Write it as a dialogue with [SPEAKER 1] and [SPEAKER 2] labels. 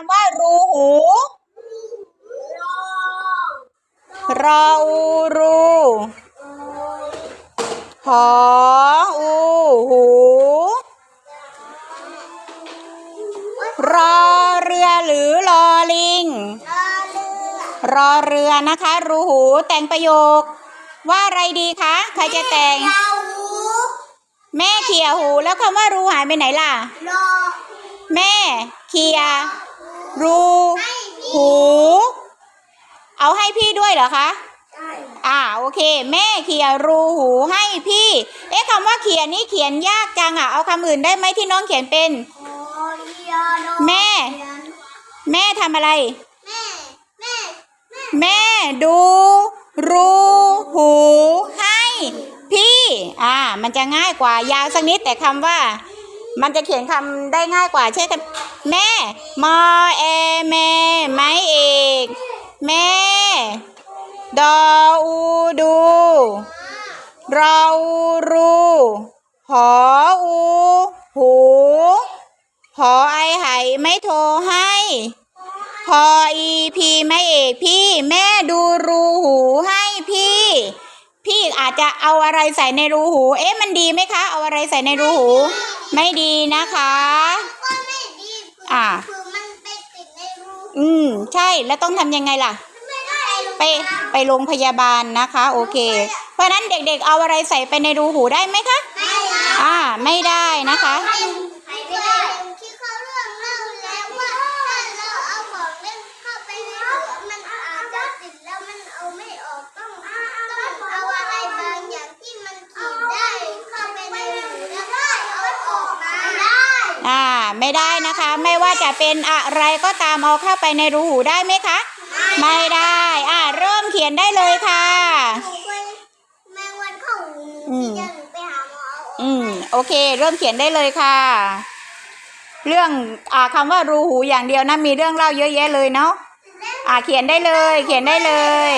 [SPEAKER 1] คำว่ารูหูรออูรูหออูหูรอเรือหรือรอลิง รอเรือนะคะ รูหูแต่งประโยค ว่าอะไรดีคะ ใครจะแต่ง แม่เขี่ยหูแล้วคำว่ารูหายไปไหนล่ะ แม่เขี่ย รู หู เอาให้พี่ด้วยเหรอคะอ่าโอเค แม่เขี่ยรูหูให้พี่ เอ๊ะคำว่าเขี่ยนี่เขียนยากจังอะ เอาคำอื่นได้ไหมที่น้องเขียนเป็น แม่ แม่ทำอะไร แม่ดู รู หู ให้ พี่ อ่า มันจะง่ายกว่ายาวสักนิดแต่คำว่า มันจะเขียนคำได้ง่ายกว่าเช่นแม่มอแอแม่ไม้เอกแม่ดออูดูรออูรูหออูหูหอไอไหไม่โทรให้พออีพีไม่เอกพี่แม่ดูรูหูให้ อาจจะเอาอะไรใส่ในรูหู เอ๊ะมันดีไหมคะ เอาอะไรใส่ในรูหู ไม่ดีนะคะอ่า
[SPEAKER 2] คือมันไปติดในรู
[SPEAKER 1] อืม ใช่แล้วต้องทำยังไงล่ะ
[SPEAKER 2] ไม่ได้
[SPEAKER 1] ไปไปโรงพยาบาลนะคะ โอเค เพราะฉะนั้นเด็กๆ เอาอะไรใส่ไปในรูหูได้ไหมคะ
[SPEAKER 2] ไม่ได้
[SPEAKER 1] อ่า ไม่ได้นะคะ
[SPEAKER 2] ไม่ อ่าไม่ได้นะ
[SPEAKER 1] คะ ไม่ว่าจะเป็นอะไรก็ตามเอาเข้าไปในรูหูได้ไหมคะ ไม่ได้อ่าเริ่มเขียนได้เลยค่ะ
[SPEAKER 2] หนูเคยแมงวันเข้าหูหนูที่จะหนูไปหาหมอเอาออก
[SPEAKER 1] อืมโอเค เริ่มเขียนได้เลยค่ะ เรื่องอ่าคำว่ารูหูอย่างเดียวนะมีเรื่องเล่าเยอะแยะเลยเนาะอ่าเขียนได้เลย เขียนได้เลย